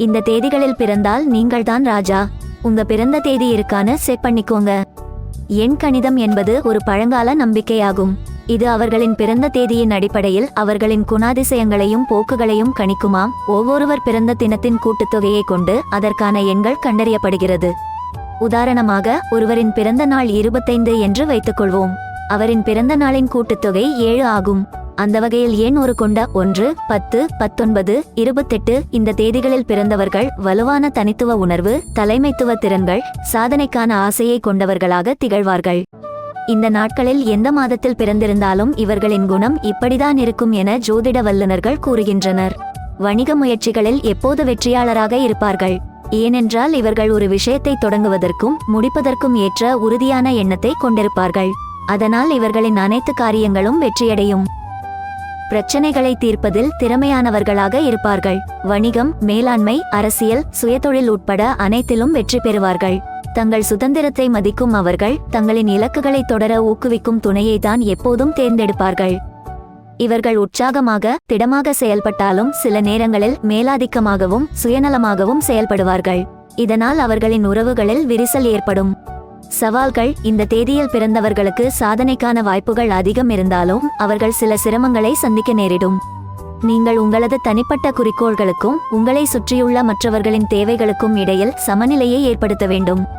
இந்த தேதிகளில் பிறந்தால் நீங்கள்தான் ராஜா. உங்க பிறந்த தேதி இருக்கான்னு செக் பண்ணிக்கோங்க. எண் கணிதம் என்பது ஒரு பழங்கால நம்பிக்கையாகும். இது அவர்களின் பிறந்த தேதியின் அடிப்படையில் அவர்களின் குணாதிசயங்களையும் போக்குகளையும் கணிக்குமாம் ஒவ்வொருவர் பிறந்த தினத்தின் கூட்டுத்தொகையை கொண்டு அதற்கான எண்கள் கண்டறியப்படுகிறது. உதாரணமாக ஒருவரின் பிறந்த நாள் இருபத்தைந்து என்று வைத்துக்கொள்வோம். அவரின் பிறந்த நாளின் கூட்டுத்தொகை ஏழு ஆகும். அந்த வகையில் ஏன் ஒரு கொண்ட? ஒன்று பத்து பத்தொன்பது இருபத்தெட்டு இந்த தேதிகளில் பிறந்தவர்கள் வலுவான தனித்துவ உணர்வு தலைமைத்துவ திறன்கள் சாதனைக்கான ஆசையை கொண்டவர்களாக திகழ்வார்கள். இந்த நாட்களில் எந்த மாதத்தில் பிறந்திருந்தாலும் இவர்களின் குணம் இப்படிதான் இருக்கும் என ஜோதிட வல்லுநர்கள் கூறுகின்றனர். வணிக முயற்சிகளில் எப்போது வெற்றியாளராக இருப்பார்கள்? ஏனென்றால் இவர்கள் ஒரு விஷயத்தை தொடங்குவதற்கும் முடிப்பதற்கும் ஏற்ற உறுதியான எண்ணத்தை கொண்டிருப்பார்கள். அதனால் இவர்களின் அனைத்து காரியங்களும் வெற்றியடையும். பிரச்சனைகளை தீர்ப்பதில் திறமையானவர்களாக இருப்பார்கள். வணிகம் மேலாண்மை அரசியல் சுயதொழில் உட்பட அனைத்திலும் வெற்றி பெறுவார்கள். தங்கள் சுதந்திரத்தை மதிக்கும் அவர்கள் தங்களின் இலக்குகளை தொடர ஊக்குவிக்கும் துணையை தான் எப்போதும் தேர்ந்தெடுப்பார்கள். இவர்கள் உற்சாகமாக திடமாக செயல்பட்டாலும் சில நேரங்களில் மேலாதிக்கமாகவும் சுயநலமாகவும் செயல்படுவார்கள். இதனால் அவர்களின் உறவுகளில் விரிசல் ஏற்படும். சவால்கள் இந்த தேதியில் பிறந்தவர்களுக்கு சாதனைக்கான வாய்ப்புகள் அதிகம் இருந்தாலும் அவர்கள் சில சிரமங்களை சந்திக்க நேரிடும். நீங்கள் உங்களது தனிப்பட்ட குறிக்கோள்களுக்கும் உங்களை சுற்றியுள்ள மற்றவர்களின் தேவைகளுக்கும் இடையில் சமநிலையை ஏற்படுத்த வேண்டும்.